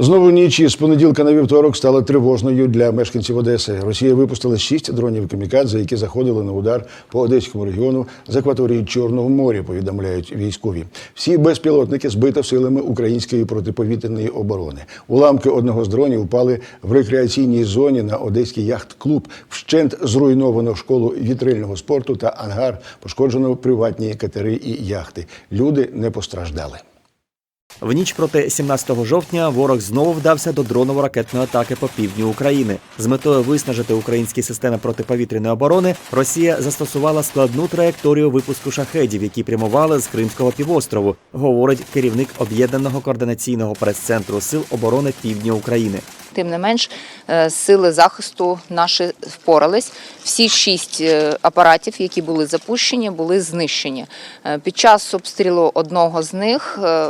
Знову ніч із понеділка на вівторок стала тривожною для мешканців Одеси. Росія випустила шість дронів камікадзе, які заходили на удар по одеському регіону з акваторії Чорного моря. Повідомляють військові. Всі безпілотники збито силами української протиповітряної оборони. Уламки одного з дронів упали в рекреаційній зоні на одеський яхт-клуб. Вщент зруйновано школу вітрильного спорту та ангар. Пошкоджено приватні катери і яхти. Люди не постраждали. В ніч проти 17 жовтня ворог знову вдався до дроново-ракетної атаки по півдню України. З метою виснажити українські системи протиповітряної оборони Росія застосувала складну траєкторію випуску шахедів, які прямували з Кримського півострову, говорить керівник об'єднаного координаційного прес-центру сил оборони Півдня України. Тим не менш, е, сили захисту наші впорались. Всі шість е, апаратів, які були запущені, були знищені. Е, Під час обстрілу одного з них е,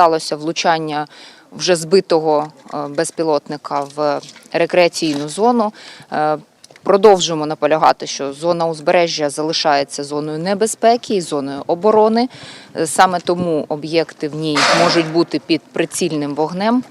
сталося влучання вже збитого е, безпілотника в рекреаційну зону. Е, Продовжуємо наполягати, що зона узбережжя залишається зоною небезпеки і зоною оборони. Е, Саме тому об'єкти в ній можуть бути під прицільним вогнем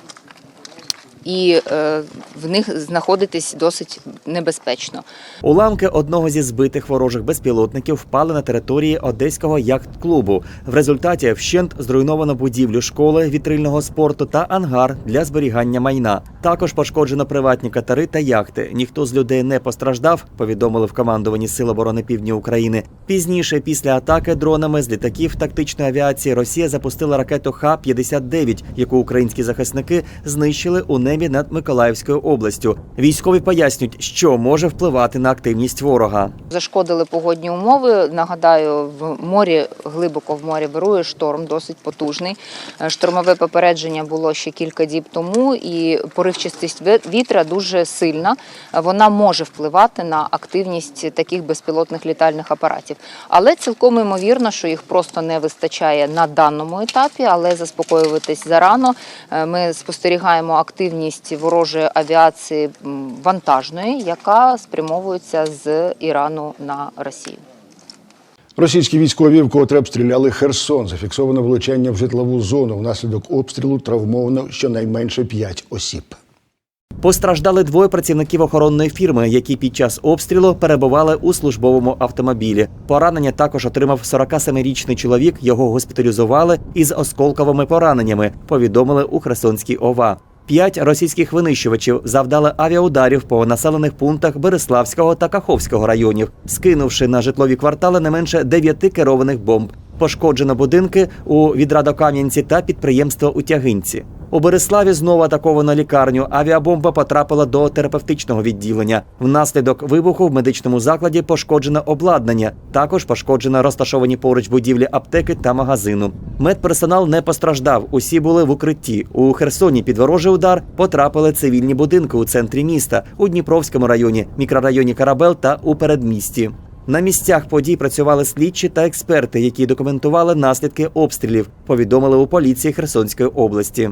і е, в них знаходитись досить небезпечно. Уламки одного зі збитих ворожих безпілотників впали на території одеського яхт-клубу. В результаті вщент зруйновано будівлю школи вітрильного спорту та ангар для зберігання майна. Також пошкоджено приватні катери та яхти. Ніхто з людей не постраждав. Повідомили в командуванні Сил оборони Півдня України. Пізніше, після атаки дронами з літаків тактичної авіації, Росія запустила ракету Х-59, яку українські захисники знищили у небі над Миколаївською областю. Військові пояснюють, що може впливати на активність ворога. Зашкодили погодні умови. Нагадаю, в морі глибоко в морі вирує шторм, досить потужний. Е, Штормове попередження було ще кілька діб тому, і поривчастість вітра дуже сильна. Вона може впливати на активність таких безпілотних літальних апаратів. Але цілком ймовірно, що їх просто не вистачає на даному етапі, але заспокоюватись зарано. Е, Ми спостерігаємо активність ворожої авіації вантажної, яка спрямовується з Ірану на Росію. Російські військові вкотре обстріляли Херсон. Зафіксовано влучання в житлову зону. Внаслідок обстрілу травмовано щонайменше п'ять осіб. Постраждали двоє працівників охоронної фірми, які під час обстрілу перебували у службовому автомобілі. Поранення також отримав 47-річний чоловік. Його госпіталізували із осколковими пораненнями. Повідомили у Херсонській ОВА. П'ять російських винищувачів завдали авіаударів по населених пунктах Береславського та Каховського районів, скинувши на житлові квартали не менше дев'яти керованих бомб. Пошкоджено будинки у Відрадокам'янці та підприємство у Тягинці. У Береславі знову атаковано лікарню. Авіабомба потрапила до терапевтичного відділення. Внаслідок вибуху в медичному закладі пошкоджено обладнання. Також пошкоджено розташовані поруч будівлі аптеки та магазину. Медперсонал не постраждав. Усі були в укритті. У Херсоні під ворожий удар потрапили цивільні будинки у центрі міста, у Дніпровському районі, мікрорайоні Карабел та у передмісті. На місцях подій працювали слідчі та експерти, які документували наслідки обстрілів. Повідомили у поліції Херсонської області.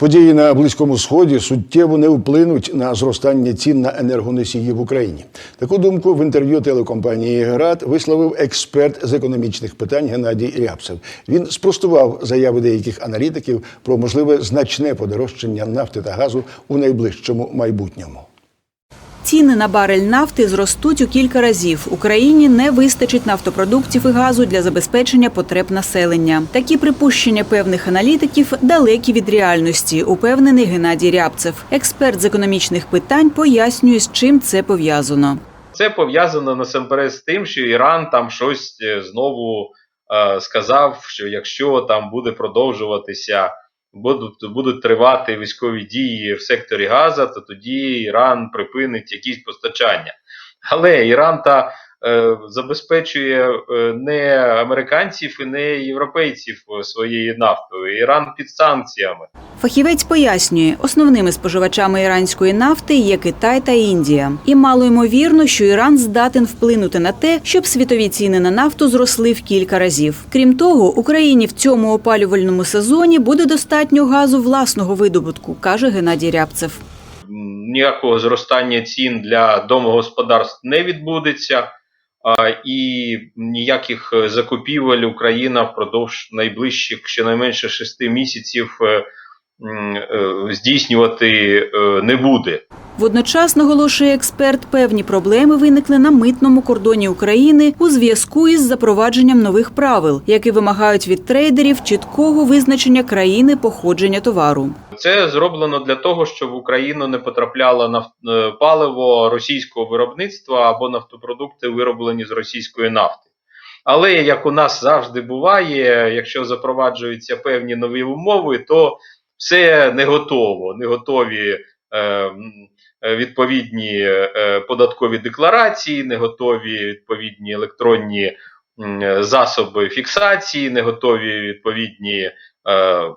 Події на Близькому Сході суттєво не вплинуть на зростання цін на енергоносії в Україні. Таку думку в інтерв'ю телекомпанії ГРАД висловив експерт з економічних питань Геннадій Рябцев. Він спростував заяви деяких аналітиків про можливе значне подорожчання нафти та газу у найближчому майбутньому. Ціни на барель нафти зростуть у кілька разів. Україні не вистачить нафтопродуктів і газу для забезпечення потреб населення. Такі припущення певних аналітиків далекі від реальності, упевнений Геннадій Рябцев. Експерт з економічних питань пояснює, з чим це пов'язано. Це пов'язано насамперед з тим, що Іран там щось е, знову е, сказав, що якщо там буде продовжуватися, будуть, будуть тривати військові дії в секторі Газа, то тоді Іран припинить якісь постачання. Але Іран та забезпечує е, не американців і не європейців е, своєю нафтою. Іран під санкціями. Фахівець пояснює, основними споживачами іранської нафти є Китай та Індія. І мало ймовірно, що Іран здатен вплинути на те, щоб світові ціни на нафту зросли в кілька разів. Крім того, Україні в цьому опалювальному сезоні буде достатньо газу власного видобутку, каже Геннадій Рябцев. ніякого зростання цін для домогосподарств не відбудеться, і ніяких е, закупівель Україна впродовж найближчих щонайменше шести місяців е, здійснювати е, не буде. Водночас, наголошує експерт, певні проблеми виникли на митному кордоні України у зв'язку із запровадженням нових правил, які вимагають від трейдерів чіткого визначення країни походження товару. Це зроблено для того, щоб в Україну не потрапляло е, паливо російського виробництва або нафтопродукти, вироблені з російської нафти. Але як у нас завжди буває, якщо запроваджуються певні нові умови, то все не готово. Не готові е, відповідні е, податкові декларації, не готові відповідні електронні засоби фіксації, не готові відповідні. Е,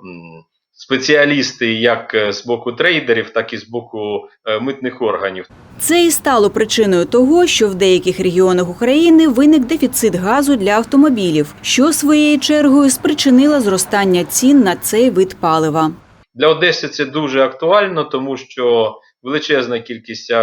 спеціалісти як з боку трейдерів, так і з боку е, митних органів. Це і стало причиною того, що в деяких регіонах України виник дефіцит газу для автомобілів, що своєю чергою спричинило зростання цін на цей вид палива. Для Одеси це дуже актуально, тому що величезна кількість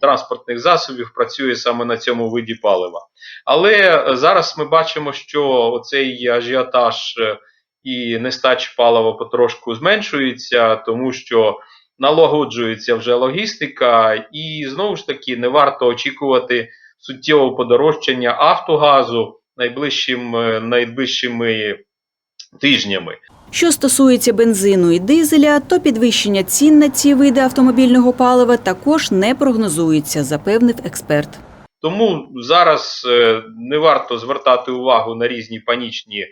транспортних засобів працює саме на цьому виді палива. Але зараз ми бачимо, що цей ажіотаж е, і нестача палива потрошку зменшується, тому що налагоджується вже логістика, і знову ж таки не варто очікувати суттєвого подорожчання автогазу е, найближчими тижнями. Що стосується бензину і дизеля, то підвищення цін на ці види автомобільного палива також не прогнозується, запевнив експерт. Тому зараз е, не варто звертати увагу на різні панічні е,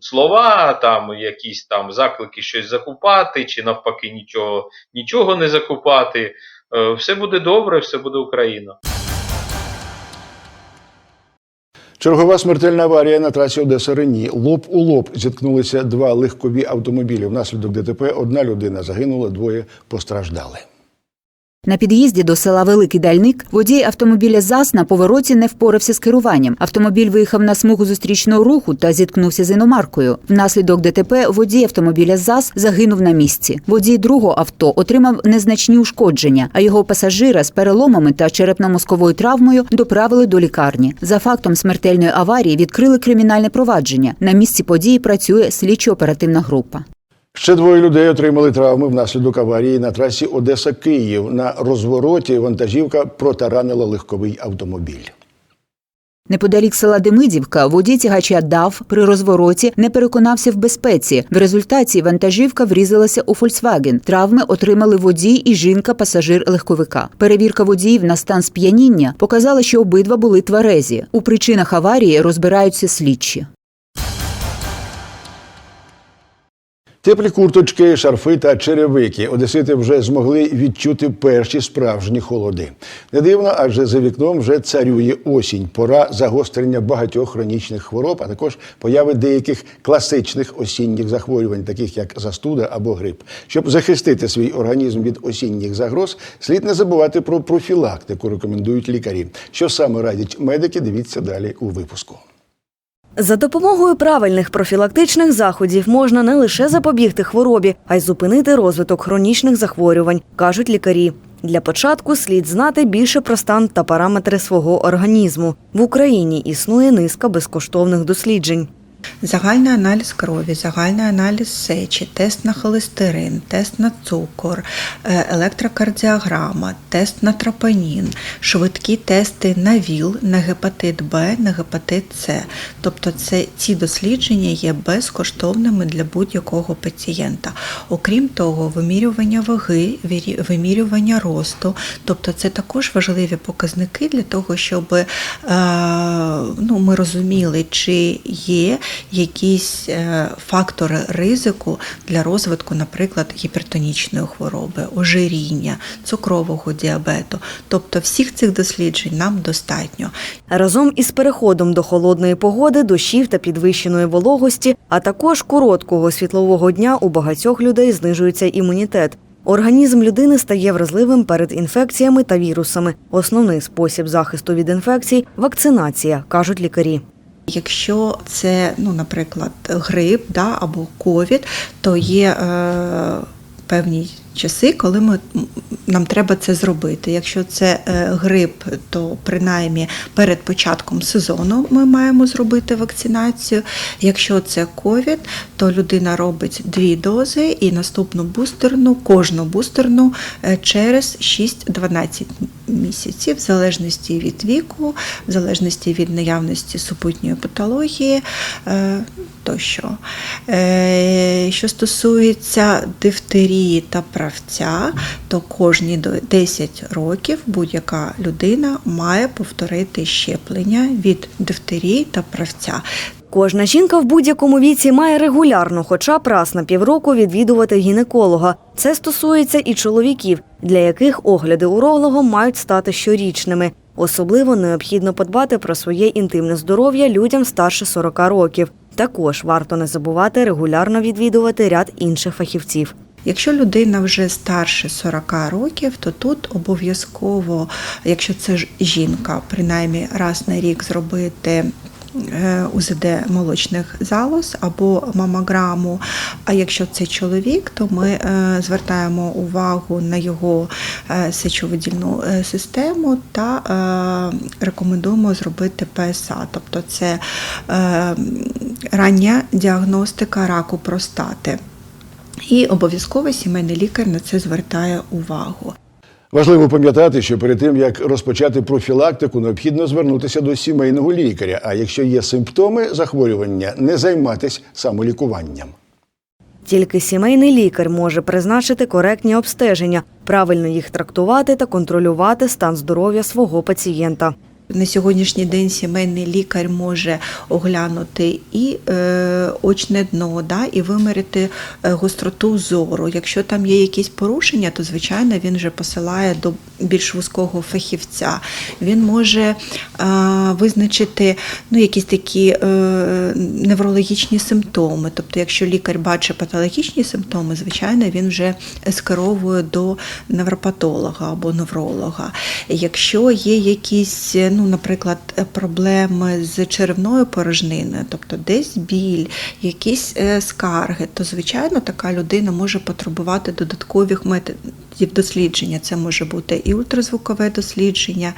слова, там якісь там заклики щось закупати, чи навпаки нічого, нічого не закупати. Е, все буде добре, все буде Україна. Чергова смертельна аварія на трасі Одеса Рені. Лоб у лоб зіткнулися два легкові автомобілі. Внаслідок ДТП одна людина загинула, двоє постраждали. На під'їзді до села Великий Дальник водій автомобіля ЗАЗ на повороті не впорався з керуванням. Автомобіль виїхав на смугу зустрічного руху та зіткнувся з іномаркою. Внаслідок ДТП водій автомобіля ЗАЗ загинув на місці. Водій другого авто отримав незначні ушкодження, а його пасажира з переломами та черепно-мозковою травмою доправили до лікарні. За фактом смертельної аварії відкрили кримінальне провадження. На місці події працює слідчо-оперативна група. Ще двоє людей отримали травми внаслідок аварії на трасі Одеса-Київ. На розвороті вантажівка протаранила легковий автомобіль. Неподалік села Демидівка водій тягача ДАВ при розвороті не переконався в безпеці. В результаті вантажівка врізалася у Фольксваген. Травми отримали водій і жінка-пасажир легковика. Перевірка водіїв на стан сп'яніння показала, що обидва були тверезі. У причинах аварії розбираються слідчі. Теплі курточки, шарфи та черевики. Одесити вже змогли відчути перші справжні холоди. Не дивно, адже за вікном вже царює осінь. Пора загострення багатьох хронічних хвороб, а також появи деяких класичних осінніх захворювань, таких як застуда або грип. Щоб захистити свій організм від осінніх загроз, слід не забувати про профілактику, рекомендують лікарі. Що саме радять медики, дивіться далі у випуску. За допомогою правильних профілактичних заходів можна не лише запобігти хворобі, а й зупинити розвиток хронічних захворювань, кажуть лікарі. Для початку слід знати більше про стан та параметри свого організму. В Україні існує низка безкоштовних досліджень. Загальний аналіз крові, загальний аналіз сечі, тест на холестерин, тест на цукор, е, електрокардіограма, тест на тропонін, швидкі тести на ВІЛ, на гепатит Б, на гепатит С. Тобто це, ці дослідження є безкоштовними для будь-якого пацієнта. Окрім того, вимірювання ваги, вимірювання росту, тобто це також важливі показники для того, щоб е, ну, ми розуміли, чи є якісь е, фактори ризику для розвитку, наприклад, гіпертонічної хвороби, ожиріння, цукрового діабету. Тобто всіх цих досліджень нам достатньо. Разом із переходом до холодної погоди, дощів та підвищеної вологості, а також короткого світлового дня у багатьох людей знижується імунітет. Організм людини стає вразливим перед інфекціями та вірусами. Основний спосіб захисту від інфекцій вакцинація, кажуть лікарі. Якщо це, ну, наприклад, грип да, або ковід, то є е, певні часи, коли ми, нам треба це зробити. Якщо це е, грип, то принаймні перед початком сезону ми маємо зробити вакцинацію. Якщо це ковід, то людина робить дві дози і наступну бустерну, кожну бустерну е, через 6-12 місяців, в залежності від віку, в залежності від наявності супутньої патології е, тощо. Е, Що стосується дифтерії та правця, то кожні 10 років будь-яка людина має повторити щеплення від дифтерії та правця. Кожна жінка в будь-якому віці має регулярно, хоча б раз на півроку відвідувати гінеколога. Це стосується і чоловіків, для яких огляди урологом мають стати щорічними. Особливо необхідно подбати про своє інтимне здоров'я людям старше 40 років. Також варто не забувати регулярно відвідувати ряд інших фахівців. Якщо людина вже старше 40 років, то тут обов'язково, якщо це ж жінка, принаймні раз на рік зробити. Е, УЗД молочних залоз або мамограму. А якщо це чоловік, то ми е, звертаємо увагу на його е, сечовидільну систему та рекомендуємо зробити ПСА, тобто це рання діагностика раку простати. І обов'язково сімейний лікар на це звертає увагу. Важливо пам'ятати, що перед тим як розпочати профілактику, необхідно звернутися до сімейного лікаря. А якщо є симптоми захворювання, не займатися самолікуванням. Тільки сімейний лікар може призначити коректні обстеження, правильно їх трактувати та контролювати стан здоров'я свого пацієнта. На сьогоднішній день сімейний лікар може оглянути і е, очне дно, да, і виміряти е, гостроту зору. Якщо там є якісь порушення, то звичайно він вже посилає до більш вузького фахівця. Він може е, визначити ну, якісь такі е, неврологічні симптоми. Тобто, якщо лікар бачить патологічні симптоми, звичайно, він вже скеровує до невропатолога або невролога. Якщо є якісь, ну, наприклад, проблеми з черевною порожниною, тобто десь біль, якісь е, скарги, то звичайно така людина може потребувати додаткових методів дослідження. Це може бути і ультразвукове дослідження,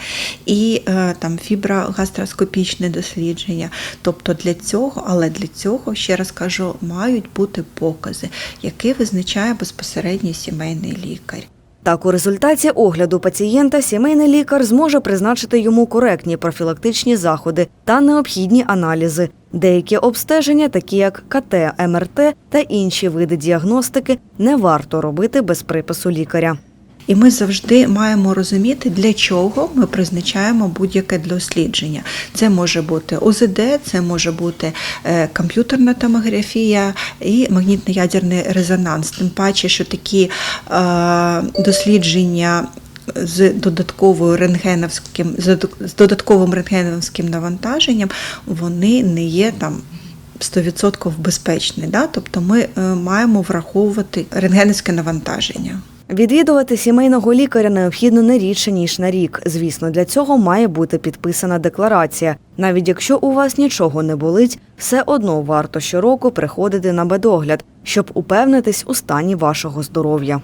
і е, там фіброгастроскопічне дослідження. Тобто для цього, але для цього, ще раз кажу, мають бути покази, які визначає безпосередньо сімейний лікар. Так, у результаті огляду пацієнта сімейний лікар зможе призначити йому коректні профілактичні заходи та необхідні аналізи. Деякі обстеження, такі як КТ, МРТ та інші види діагностики, не варто робити без припису лікаря. І ми завжди маємо розуміти, для чого ми призначаємо будь-яке дослідження. Це може бути ОЗД, це може бути е, комп'ютерна томографія і магнітно-ядерний резонанс. Тим паче, що такі е, дослідження. З додатковою рентгеновським з додатковим рентгеновським навантаженням вони не є там 100% безпечні. Да? Тобто ми е, маємо враховувати рентгенівське навантаження. Відвідувати сімейного лікаря необхідно не рідше ніж на рік. Звісно, для цього має бути підписана декларація. Навіть якщо у вас нічого не болить, все одно варто щороку приходити на медогляд, щоб упевнитись у стані вашого здоров'я.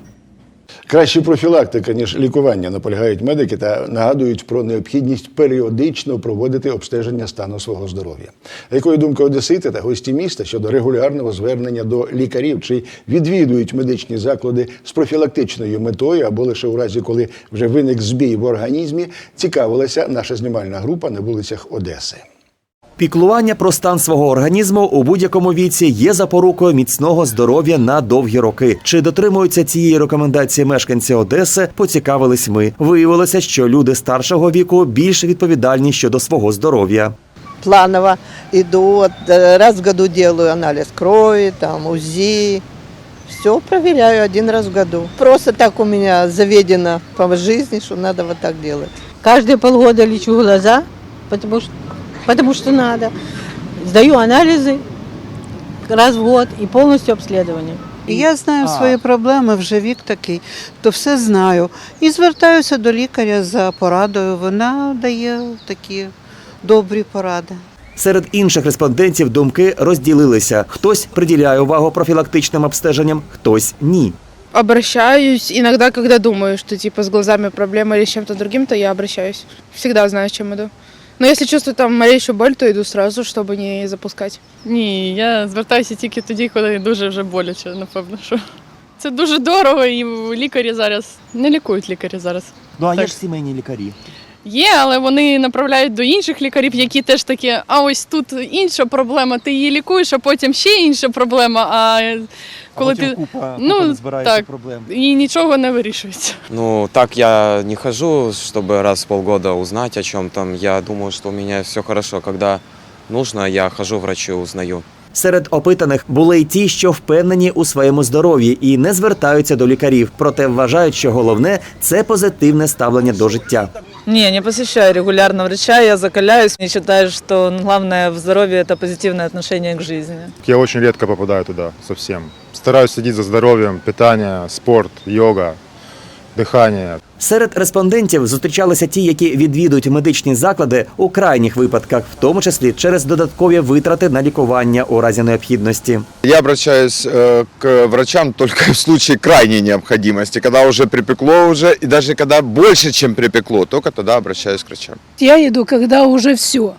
Краще профілактика, ніж лікування, наполягають медики та нагадують про необхідність періодично проводити обстеження стану свого здоров'я. Якою думка одесити та гості міста щодо регулярного звернення до лікарів, чи відвідують медичні заклади з профілактичною метою або лише у разі, коли вже виник збій в організмі, цікавилася наша знімальна група на вулицях Одеси. Піклування про стан свого організму у будь-якому віці є запорукою міцного здоров'я на довгі роки. Чи дотримуються цієї рекомендації мешканці Одеси? Поцікавились ми. Виявилося, що люди старшого віку більш відповідальні щодо свого здоров'я. планово вот, э, раз в году делаю анализ крови, там УЗИ, все проверяю один раз в году. Просто так у меня заведено по жизни, что надо вот так делать. Каждые полгода лечу глаза, потому что, потому что надо. Сдаю анализы раз в год и полностью обследование. І Я знаю свої проблеми, вже вік такий, то все знаю. І звертаюся до лікаря за порадою. Вона дає такі добрі поради. Серед інших респондентів думки розділилися: хтось приділяє увагу профілактичним обстеженням, хтось ні. Обращаюсь иногда, когда думаю, что типа с глазами проблема или с чем-то другим, то я обращаюсь. Всегда знаю, с чем иду. Но если чувствую там малейшую боль, то иду сразу, чтобы не запускать. Ні, я звертаюся тільки тоді, коли дуже вже боляче, напевно, що. Це дуже дорого, і лікарі зараз не лікують лікарі зараз. Ну а є ж сімейні лікарі. Є, але вони направляють до інших лікарів, які теж такі, а ось тут інша проблема, ти її лікуєш, а потім ще інша проблема. А коли ти купа, Ну, так. проблем. і нічого не вирішується. Ну, так я не хожу, чтобы раз в полгода узнать о чем там. Я думаю, что у меня все хорошо. Когда нужно, я хожу врачу, узнаю. Серед опитаних були й ті, що впевнені у своєму здоров'ї і не звертаються до лікарів, проте вважають, що головне це позитивне ставлення до життя. Не, не посещаю регулярно врача, я закаляюсь. Я считаю, что главное в здоровье – это позитивное отношение к жизни. Я очень редко попадаю туда совсем. Стараюсь следить за здоровьем, питание, спорт, йога, дыхание. Серед респондентів зустрічалися ті, які відвідують медичні заклади у крайніх випадках, в тому числі через додаткові витрати на лікування у разі необхідності. Я обращаюсь э, к врачам только в случае крайней необходимости, когда уже припекло уже, и даже когда больше, чем припекло, только тогда обращаюсь к врачам. Я иду, когда уже все,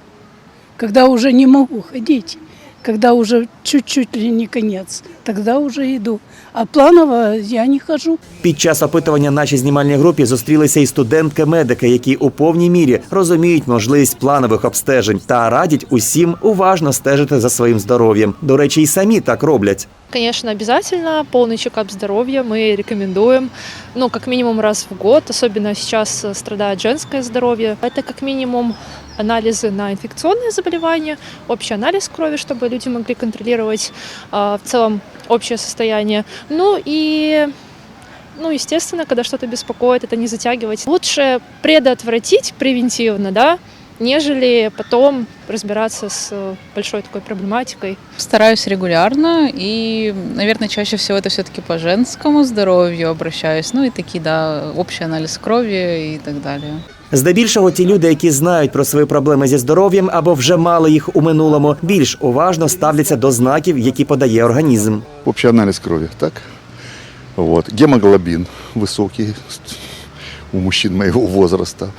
когда уже не могу ходить, когда уже чуть-чуть ли не конец, тогда уже иду. А планово я не хожу. Під час опитування нашій знімальній групі зустрілися і студентки-медики, які у повній мірі розуміють можливість планових обстежень та радять усім уважно стежити за своїм здоров'ям. До речі, й самі так роблять. Конечно, обязательно полный чекап здоровья мы рекомендуем, ну, как минимум раз в год, особенно сейчас э, страдает женское здоровье. Это как минимум анализы на инфекционные заболевания, общий анализ крови, чтобы люди могли контролировать а, в целом общее состояние. Ну и ну, естественно, когда что-то беспокоит, это не затягивать. Лучше предотвратить превентивно, да, нежели потом разбираться с э, большой такой проблематикой. Стараюсь регулярно и, наверное, чаще всего это все-таки по женскому здоровью обращаюсь. Ну и такие, да, общий анализ крови и так далее. Здебільшого ті люди, які знають про свої проблеми зі здоров'ям або вже мали їх у минулому, більш уважно ставляться до знаків, які подає організм. Общий анализ крови, так? Вот. Гемоглобин высокий у мужчин моего возраста.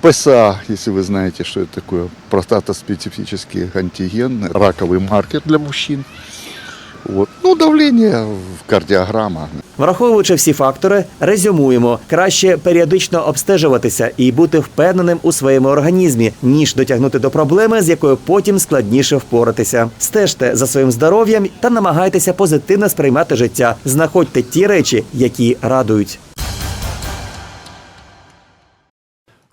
ПСА, если вы знаете, что это такое, простатоспецифический антиген, раковый маркер для мужчин. Вот. Ну, давлення, кардіограма. Враховуючи всі фактори, резюмуємо краще періодично обстежуватися і бути впевненим у своєму організмі, ніж дотягнути до проблеми, з якою потім складніше впоратися. Стежте за своїм здоров'ям та намагайтеся позитивно сприймати життя. Знаходьте ті речі, які радують.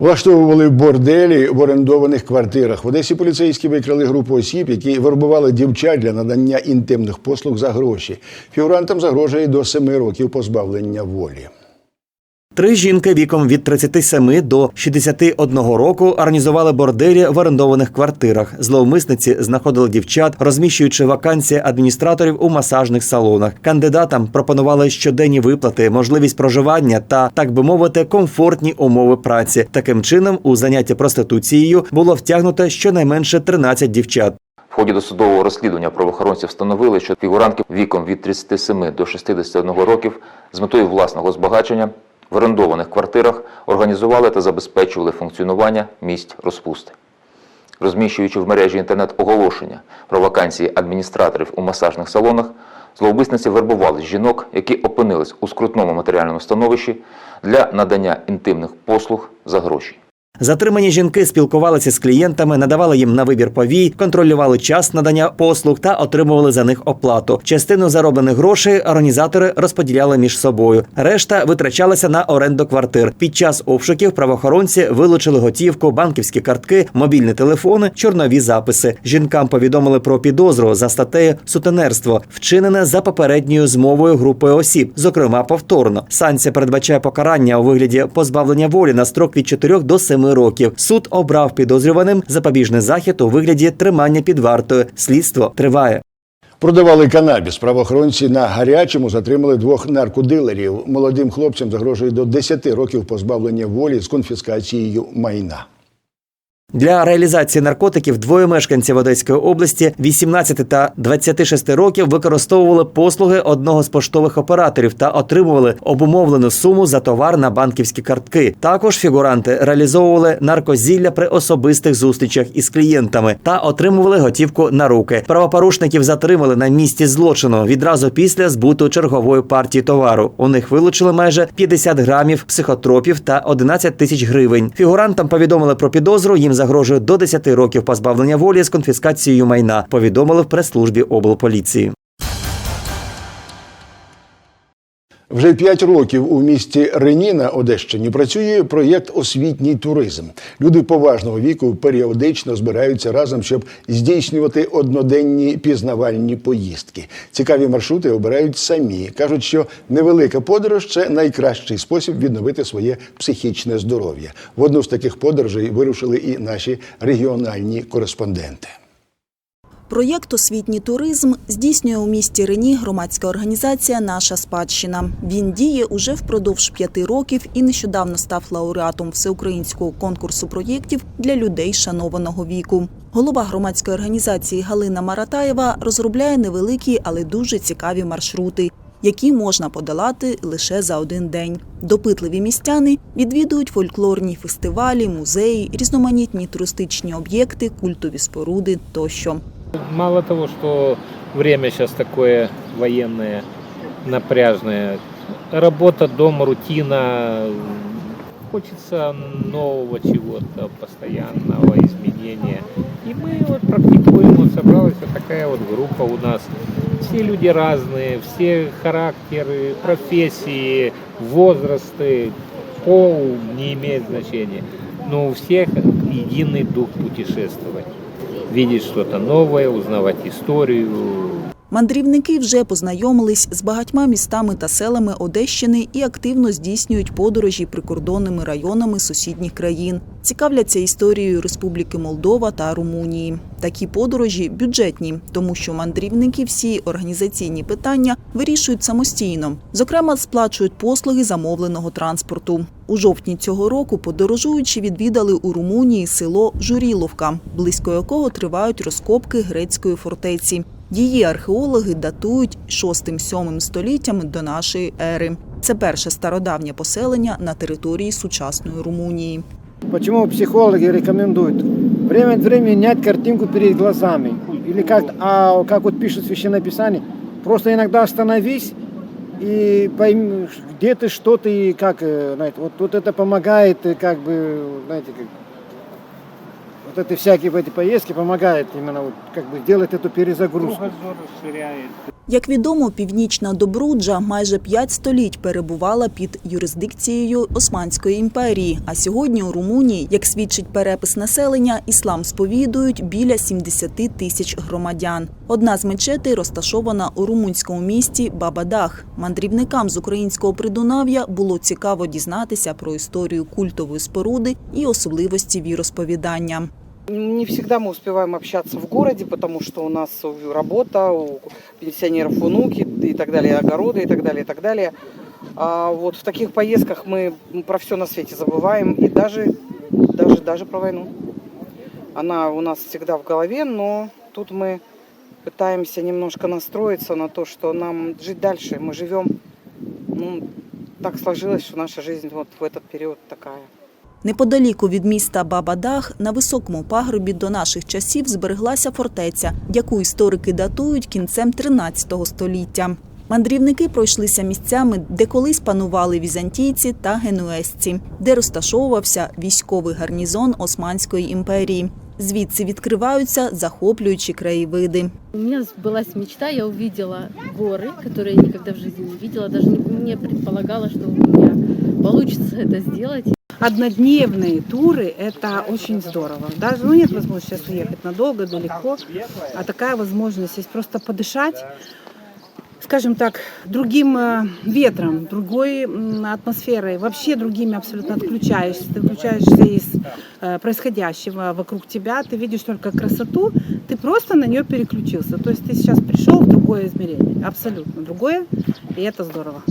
Влаштовували борделі в орендованих квартирах. В Одесі поліцейські викрили групу осіб, які вербували дівчат для надання інтимних послуг за гроші. Фігурантам загрожує до семи років позбавлення волі. Три жінки віком від 37 до 61 року організували борделі в орендованих квартирах. Зловмисниці знаходили дівчат, розміщуючи вакансії адміністраторів у масажних салонах. Кандидатам пропонували щоденні виплати, можливість проживання та, так би мовити, комфортні умови праці. Таким чином, у заняття проституцією було втягнуто щонайменше 13 дівчат. В ході досудового розслідування правоохоронці встановили, що фігурантки віком від 37 до 61 років з метою власного збагачення в орендованих квартирах організували та забезпечували функціонування місць розпусти. Розміщуючи в мережі інтернет оголошення про вакансії адміністраторів у масажних салонах, зловмисниці вербували жінок, які опинились у скрутному матеріальному становищі для надання інтимних послуг за гроші. Затримані жінки спілкувалися з клієнтами, надавали їм на вибір повій, контролювали час надання послуг та отримували за них оплату. Частину зароблених грошей організатори розподіляли між собою. Решта витрачалася на оренду квартир. Під час обшуків правоохоронці вилучили готівку, банківські картки, мобільні телефони, чорнові записи. Жінкам повідомили про підозру за статтею сутенерство, вчинене за попередньою змовою групою осіб, зокрема повторно. Санкція передбачає покарання у вигляді позбавлення волі на строк від 4 до 7 років. Суд обрав підозрюваним запобіжний захід у вигляді тримання під вартою. Слідство триває. Продавали канабіс. Правоохоронці на гарячому затримали двох наркодилерів. Молодим хлопцям загрожує до 10 років позбавлення волі з конфіскацією майна. Для реалізації наркотиків двоє мешканців Одеської області 18 та 26 років використовували послуги одного з поштових операторів та отримували обумовлену суму за товар на банківські картки. Також фігуранти реалізовували наркозілля при особистих зустрічах із клієнтами та отримували готівку на руки. Правопорушників затримали на місці злочину відразу після збуту чергової партії товару. У них вилучили майже 50 грамів психотропів та 11 тисяч гривень. Фігурантам повідомили про підозру. Їм загрожує до 10 років позбавлення волі з конфіскацією майна. Повідомили в прес-службі облполіції. Вже п'ять років у місті Рені на Одещині працює проєкт Освітній туризм. Люди поважного віку періодично збираються разом, щоб здійснювати одноденні пізнавальні поїздки. Цікаві маршрути обирають самі. кажуть, що невелика подорож це найкращий спосіб відновити своє психічне здоров'я. В одну з таких подорожей вирушили і наші регіональні кореспонденти. Проєкт Освітній туризм здійснює у місті Рені громадська організація Наша спадщина. Він діє уже впродовж п'яти років і нещодавно став лауреатом всеукраїнського конкурсу проєктів для людей шанованого віку. Голова громадської організації Галина Маратаєва розробляє невеликі, але дуже цікаві маршрути, які можна подолати лише за один день. Допитливі містяни відвідують фольклорні фестивалі, музеї, різноманітні туристичні об'єкти, культові споруди тощо. Мало того, что время сейчас такое военное, напряжное, работа, дом, рутина, хочется нового чего-то, постоянного изменения. И мы вот практикуем, вот собралась вот такая вот группа у нас. Все люди разные, все характеры, профессии, возрасты, пол не имеет значения. Но у всех единый дух путешествовать видеть что-то новое, узнавать историю. Мандрівники вже познайомились з багатьма містами та селами Одещини і активно здійснюють подорожі прикордонними районами сусідніх країн. Цікавляться історією Республіки Молдова та Румунії. Такі подорожі бюджетні, тому що мандрівники всі організаційні питання вирішують самостійно. Зокрема, сплачують послуги замовленого транспорту. У жовтні цього року подорожуючі відвідали у Румунії село Журіловка, близько якого тривають розкопки грецької фортеці. Її археологи датують 6-7 століттями до нашої ери. Це перше стародавнє поселення на території сучасної Румунії. Почему психологи рекомендуют время от времени менять картинку перед глазами? Или как, а, как вот пишет Священное Писание, просто иногда остановись и пойми, где ты, что ты, и как, э, знаете, вот, вот это помогает, э, как бы, знаете, как, вот эти всякие в эти поездки помогает именно вот, как бы сделать эту перезагрузку. Кругозор расширяет. Як відомо, північна Добруджа майже п'ять століть перебувала під юрисдикцією Османської імперії. А сьогодні у Румунії, як свідчить перепис населення, іслам сповідують біля 70 тисяч громадян. Одна з мечетей розташована у румунському місті Бабадах. Мандрівникам з українського придунав'я було цікаво дізнатися про історію культової споруди і особливості віросповідання. Не всегда мы успеваем общаться в городе, потому что у нас работа, у пенсионеров внуки и так далее, огороды и так далее, и так далее. А вот в таких поездках мы про все на свете забываем и даже, даже, даже про войну. Она у нас всегда в голове, но тут мы пытаемся немножко настроиться на то, что нам жить дальше. Мы живем, ну, так сложилось, что наша жизнь вот в этот период такая. Неподаліку від міста Бабадах на високому пагорбі до наших часів збереглася фортеця, яку історики датують кінцем 13 століття. Мандрівники пройшлися місцями, де колись панували візантійці та генуезці, де розташовувався військовий гарнізон Османської імперії. Звідси відкриваються захоплюючі краєвиди. У меня сбылась мечта, я увидела горы, которые я никогда в жизни не видела, даже не, не предполагала, что у меня получится это сделать. Однодневные туры – это очень здорово. Даже, ну, нет возможности сейчас уехать надолго, далеко, а такая возможность есть просто подышать, скажем так, другим э, ветром, другой атмосферой, вообще другими абсолютно отключаешься. Ты включаешься из э, происходящего вокруг тебя, ты видишь только красоту, ты просто на нее переключился. То есть ты сейчас пришел в другое измерение, абсолютно другое, и это здорово.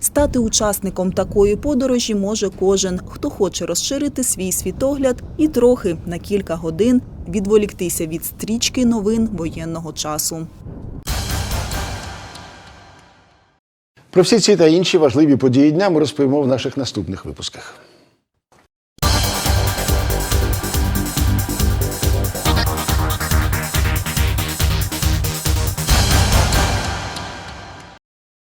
Стати учасником такої подорожі може кожен, хто хоче розширити свій світогляд і трохи на кілька годин відволіктися від стрічки новин воєнного часу. Про всі ці та інші важливі події дня ми розповімо в наших наступних випусках.